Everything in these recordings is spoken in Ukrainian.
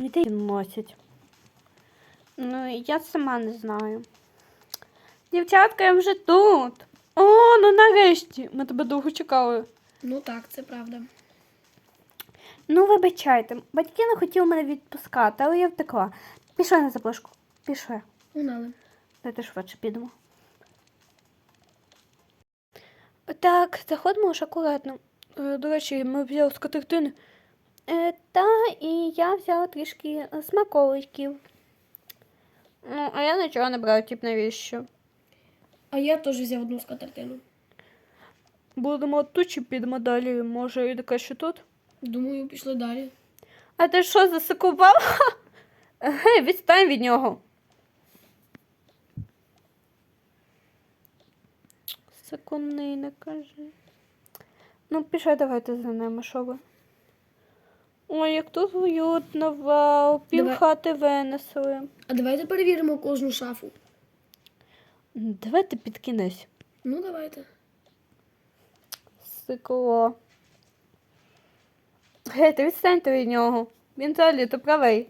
Дітей носять. Ну, я сама не знаю. Дівчатка, я вже тут. О, ну нарешті. Ми тебе довго чекали. Ну так, це правда. Ну, вибачайте, батьки не хотіли мене відпускати, але я втекла. Пішли на запрошку. Пішли. Угнали. Давайте швидше підемо. Так, заходимо ж акуратно. Е, До речі, ми взяли скатертини. Е, та, і я взяла трішки е, смаколиків. Ну, а я нічого не брала, тип навіщо? А я теж взяв одну скатертину. Будемо тут чи підемо далі, може, і таке що тут? Думаю, пішли далі. А ти що, засикував? Гей, відстань від нього. Секунди, не кажи. Ну, пішли, давайте за ними, що ви. Ой, як тут уютно, вау, пів Давай. хати винесли. А давайте перевіримо кожну шафу. Давайте під кінець. Ну, давайте. Сикло. Гей, ти відстаньте від нього. Він взагалі то правий.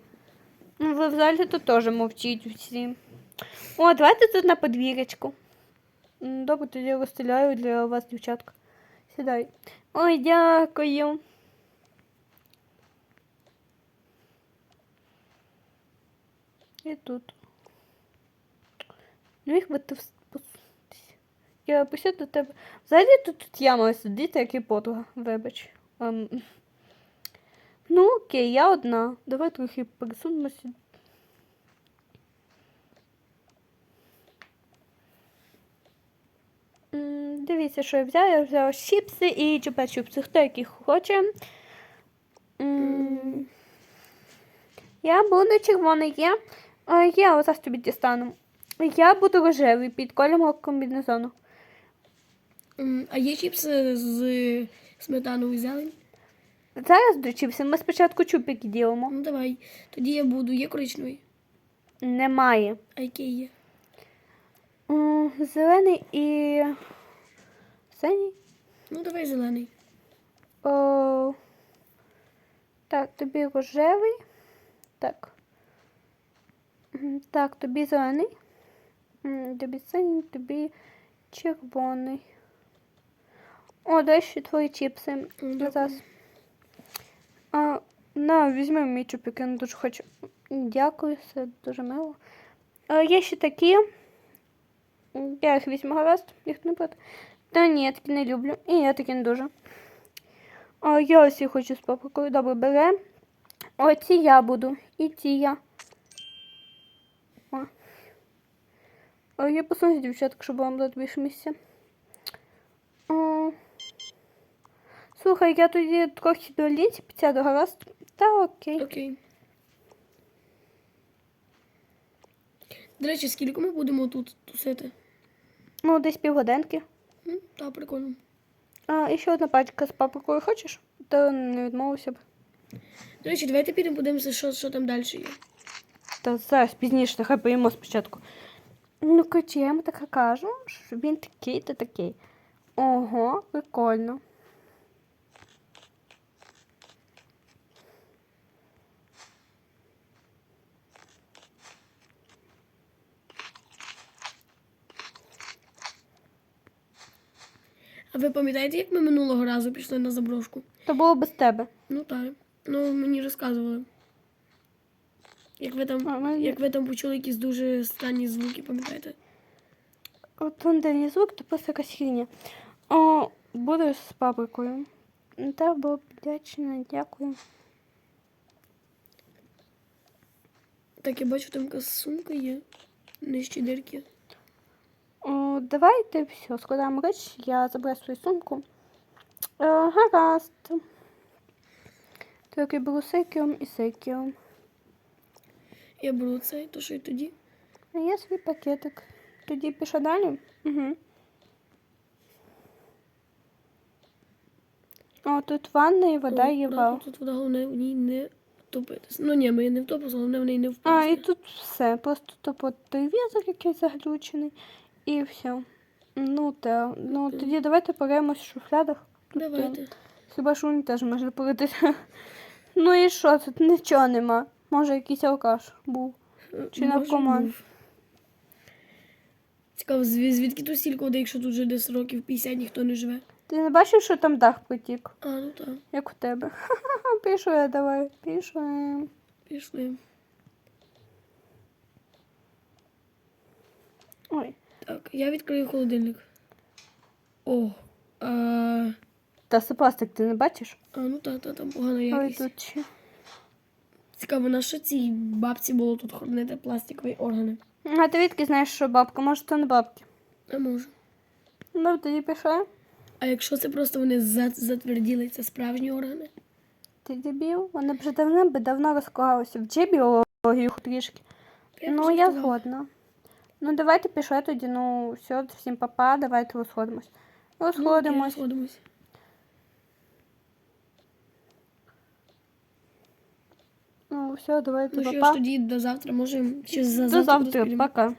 Ну, ви взагалі то теж мовчіть всі. О, давайте тут на подвір'ячку. Добре, тоді я розстріляю для вас, дівчатка. Сідай. Ой, дякую. І тут. Ну, їх би ти вс- Я посяду до тебе. Взагалі тут, тут я маю сидіти, як і подруга, вибач. Ем, Ну, окей, я одна. Давай трохи пересунемося. Дивіться, що я взяла. Я взяла чіпси і чупа-чупси. Хто який хоче. Я буду червоний, є. А, Я ось тобі дістану. Я буду рожевий під кольором комбінезону. А є чіпси з сметаною зелень? Зараз до чіпсів ми спочатку чупики ділимо. Ну давай. Тоді я буду. Є коричневий. Немає. А який є? Зелений і синій. Ну давай зелений. О, так, тобі рожевий. Так. Так, тобі зелений. Тобі синій, тобі червоний. О, дай ще твої чіпси. Зараз. А, на, візьми мій чупик, я не дуже хочу. Дякую, це дуже мило. А, є ще такі. Я їх візьму гаразд, їх не проти. Та ні, я такі не люблю. І я такі не дуже. А, я ось їх хочу з паприкою. Добре, бере. Оці я буду. І ці я. О. А, я посунусь, дівчатка, щоб вам дати більше місця. О. Слухай, я тоді трохи до лінці підсяду, гаразд? Та окей. Окей. До речі, скільки ми будемо тут тусити? Ну, десь півгодинки. М, Та, прикольно. А, і ще одна пачка з паприкою хочеш? Та не відмовився б. До речі, давайте підемо подивимося, що, що там далі є. Та зараз пізніше, нехай поїмо спочатку. Ну, коротше, я йому таке кажу, що він такий та такий. Ого, прикольно. А ви пам'ятаєте, як ми минулого разу пішли на заброшку? То було без тебе. Ну так. Ну, мені розказували. Як ви там, А, ну, як ви там почули якісь дуже странні звуки, пам'ятаєте? От вон де не звук, то просто якась хріня. О, буду з паприкою. Та була вдячна, дякую. Так, я бачу, там якась сумка є. Нижчі дирки. О, давайте все, складаємо речі, я забираю свою сумку. Е, гаразд. Я беру секіум і секіум. Я беру цей, то що й тоді. А я свій пакетик. Тоді пішла далі. Угу. О, тут ванна і вода є вау. Тут вода головне в ній не втопитися. Ну ні, ми не втопимося, головне в неї не А, і тут все. Просто тупо телевізор якийсь заглючений. І все. Ну, та. Ну, тоді давайте поремось в шуфлядах. Тут, е, Давайте. Хіба що теж може поритися. Ну і що, тут нічого нема. Може, якийсь алкаш був. Чи Може, наркоман? був. Цікаво, зві- звідки тут стільки води, якщо тут вже десь років 50 ніхто не живе. Ти не бачив, що там дах потік, А, ну так, як у тебе. Пішли, давай, пішли. пішли. Ой. Так, я відкрию холодильник. О. А, Та це пластик, ти не бачиш? а ну та, та, там погана Ой, якість. тут ще. Цікаво, на що цій бабці було тут хранити пластикові органи? А ти відки знаєш, що бабка? Може, це не бабки. А може. Ну, тоді пішли. А якщо це просто вони затверділи, це справжні органи? Ти дебіл? Вони вже давно би давно розклалися. Вчи біологію трішки. ну, я згодна. Ну, давайте пішли тоді, ну, все, всім папа, давайте розходимось. Ну, Розходимось. розходимось. Ну, все, давайте Ну що ж, тоді до завтра, можемо ще за До завтра завтра, пока.